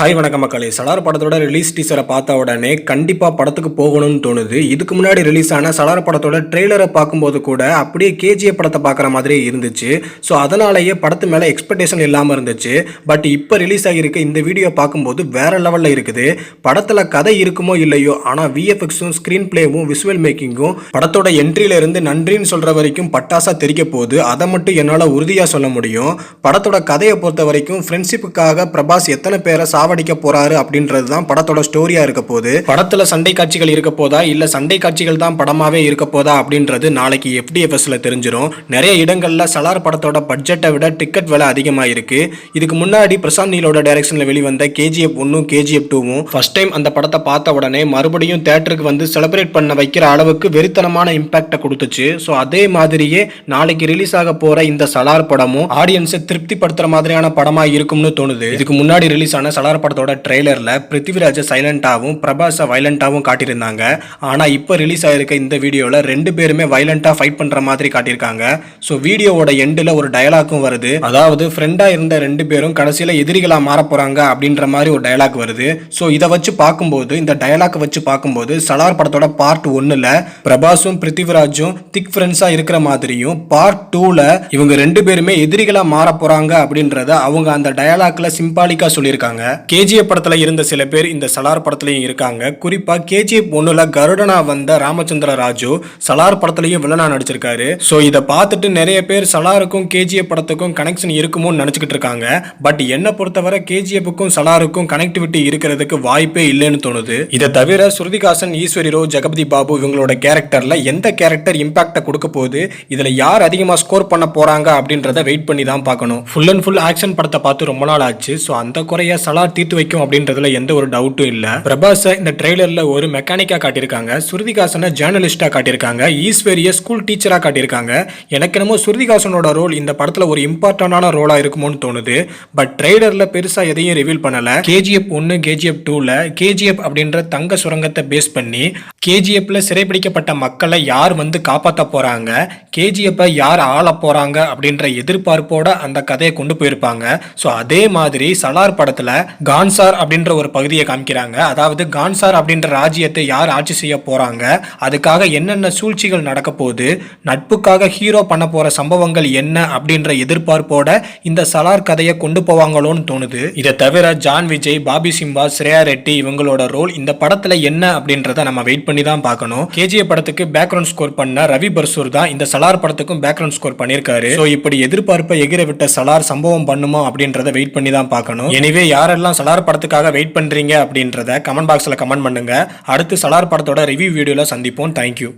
Hi வணக்கம் மக்களே. சலார் படத்தோட ரிலீஸ் டீசரை பார்த்த உடனே கண்டிப்பாக படத்துக்கு போகணும்னு தோணுது. இதுக்கு முன்னாடி ரிலீஸ் ஆன சலார் படத்தோட ட்ரெய்லரை பார்க்கும்போது கூட அப்படியே கேஜிஎஃப் படத்தை பார்க்குற மாதிரி இருந்துச்சு. ஸோ அதனாலேயே படத்து மேலே எக்ஸ்பெக்டேஷன் இல்லாமல் இருந்துச்சு. பட் இப்போ ரிலீஸ் ஆகியிருக்க இந்த வீடியோ பார்க்கும்போது வேற லெவலில் இருக்குது. படத்தில் கதை இருக்குமோ இல்லையோ ஆனால் விஎஃப்எக்ஸும் ஸ்க்ரீன் பிளேவும் விசுவல் மேக்கிங்கும் படத்தோட என்ட்ரியிலேருந்து நன்றின்னு சொல்கிற வரைக்கும் பட்டாசா தெரிக்க போகுது. அதை மட்டும் என்னால் உறுதியாக சொல்ல முடியும். படத்தோட கதையை பொறுத்த வரைக்கும் ஃப்ரெண்ட்ஷிப்புக்காக பிரபாஸ் எத்தனை பேரை சாவடிக்க போறாரு அப்படின்றது தான் படத்தோட ஸ்டோரியா இருக்க போது படத்துல சண்டை காட்சிகள் இருக்க போதா? இல்ல சண்டை காட்சிகள் தான் படமாவே இருக்க போதா அப்படின்றது நாளைக்கு எஃப்டிஎஃப்எஸ்ல தெரிஞ்சிடும் நிறைய இடங்கள்ல சலார் படத்தோட பட்ஜெட்டை விட டிக்கெட் விலை அதிகமா இருக்கு இதுக்கு முன்னாடி பிரசாந்த் நீலோட டைரக்ஷன்ல வெளிவந்த கேஜிஎஃப் ஒன்னும் கேஜிஎஃப் டூவும் ஃபர்ஸ்ட் டைம் அந்த படத்தை பார்த்த உடனே மறுபடியும் தேட்டருக்கு வந்து செலிப்ரேட் பண்ண வைக்கிற அளவுக்கு வெறித்தனமான இம்பாக்டை கொடுத்துச்சு. ஸோ அதே மாதிரியே நாளைக்கு ரிலீஸ் ஆக போற இந்த சலார் படமும் ஆடியன்ஸை திருப்திப்படுத்துற மாதிரியான படமா இருக்கும்னு தோணுது. இதுக்கு முன்னாடி ரிலீஸ் ஆன சலார் படத்தோட ட்ரெய்லரில் பிருத்திவிராஜை சைலண்ட்டாகவும் பிரபாஸை வைலண்ட்டாகவும் காட்டியிருந்தாங்க. ஆனால் இப்போ ரிலீஸ் ஆகிருக்க இந்த வீடியோவில் ரெண்டு பேருமே வைலண்ட்டாக ஃபைட் பண்ணுற மாதிரி காட்டியிருக்காங்க. ஸோ வீடியோவோட எண்டில் ஒரு டயலாக்கும் வருது. அதாவது ஃப்ரெண்டாக இருந்த ரெண்டு பேரும் கடைசியில் எதிரிகளாக மாற போகிறாங்க அப்படின்ற மாதிரி ஒரு டயலாக் வருது. ஸோ இதை வச்சு பார்க்கும்போது இந்த டயலாக் வச்சு பார்க்கும்போது சலார் படத்தோட பார்ட் ஒன்னுல பிரபாஸும் பிருத்திவிராஜும் திக் ஃப்ரெண்ட்ஸாக இருக்கிற மாதிரியும் பார்ட் டூவில் இவங்க ரெண்டு பேருமே எதிரிகளாக மாற போகிறாங்க அப்படின்றத அவங்க அந்த டயலாக்ல சிம்பாலிக்காக சொல்லியிருக்காங்க. கேஜிஎஃப் படத்தில் இருந்த சில பேர் இந்த சலார் படத்துலையும் இருக்காங்க. குறிப்பாக கேஜிஎஃப் ஒன்னுல கருடனா வந்த ராமச்சந்திர ராஜு சலார் படத்துலையும் வில்லனா நடிச்சிருக்காரு. ஸோ இதை பார்த்துட்டு நிறைய பேர் சலாருக்கும் கேஜிஎஃப் படத்துக்கும் கனெக்ஷன் இருக்குமோன்னு நினச்சிக்கிட்டு இருக்காங்க. பட் என்னை பொறுத்தவரை கேஜிஎஃப்க்கும் சலாருக்கும் கனெக்டிவிட்டி இருக்கிறதுக்கு வாய்ப்பே இல்லைன்னு தோணுது. இதை தவிர ஸ்ருதிகாசன் ஈஸ்வரி ரோ ஜெகபதி பாபு இவங்களோட கேரக்டரில் எந்த கேரக்டர் இம்பாக்டை கொடுக்க போகுது? இதில் யார் அதிகமாக ஸ்கோர் பண்ண போகிறாங்க அப்படின்றத வெயிட் பண்ணி தான் பார்க்கணும். ஃபுல் அண்ட் ஃபுல் ஆக்ஷன் படத்தை பார்த்து ரொம்ப நாள் ஆச்சு. ஸோ அந்த குறைய சலார் தீர்த்து வைக்கும் அப்படின்றதுல எந்த ஒரு டவுட்டும் இல்ல. பிரபாஸை இந்த ட்ரெய்லர்ல ஒரு மெக்கானிக்கா காட்டியிருக்காங்க. ஸ்ருதிகாசனை ஜேர்னலிஸ்டா காட்டியிருக்காங்க. ஈஸ்வரிய ஸ்கூல் டீச்சரா காட்டியிருக்காங்க. எனக்கு என்னமோ ஸ்ருதிகாசனோட ரோல் இந்த படத்துல ஒரு இம்பார்ட்டன்டான ரோலா இருக்குமோன்னு தோணுது. பட் ட்ரெய்லர்ல பெருசா எதையும் ரிவீல் பண்ணல. கேஜிஎஃப் ஒன்னு கேஜிஎஃப் டூல கேஜிஎஃப் அப்படின்ற தங்க சுரங்கத்தை பேஸ் பண்ணி கேஜிஎஃப்ல சிறைபிடிக்கப்பட்ட மக்களை யார் வந்து காப்பாற்ற போறாங்க? கேஜிஎஃப்பை யார் ஆள போறாங்க? அப்படின்ற எதிர்பார்ப்போட அந்த கதையை கொண்டு போயிருப்பாங்க. ஸோ அதே மாதிரி சலார் படத்தில் கான்சார் அப்படின்ற ஒரு பகுதியை காமிக்கிறாங்க. அதாவது கான்சார் அப்படின்ற ராஜ்யத்தை யார் ஆட்சி செய்ய போகிறாங்க அதுக்காக என்னென்ன சூழ்ச்சிகள் நடக்க போகுது நட்புக்காக ஹீரோ பண்ண போகிற சம்பவங்கள் என்ன அப்படின்ற எதிர்பார்ப்போட இந்த சலார் கதையை கொண்டு போவாங்களோன்னு தோணுது. இதை தவிர ஜான் விஜய் பாபி சிம்பா ஸ்ரேயா ரெட்டி இவங்களோட ரோல் இந்த படத்தில் என்ன அப்படின்றத நம்ம வெயிட் பண்ணி தான் பார்க்கணும். கேஜிஎஃப் படத்துக்கு பேக்ரவுண்ட் ஸ்கோர் பண்ண ரவி பர்சூர் தான் இந்த சலார் படத்துக்கும் பேக்ரவுண்ட் ஸ்கோர் பண்ணியிருக்காரு. ஸோ இப்படி எதிர்பார்ப்பை எகிர விட்ட சலார் சம்பவம் பண்ணுமா அப்படின்றத வெயிட் பண்ணி தான் பார்க்கணும். எனவே யாரெல்லாம் சலார் படத்துக்காக வெயிட் பண்றீங்க அப்படின்றத கமெண்ட் பாக்ஸ்ல கமெண்ட் பண்ணுங்க. அடுத்து சலார் படத்தோட ரிவ்யூ வீடியோல சந்திப்போம். தேங்க்யூ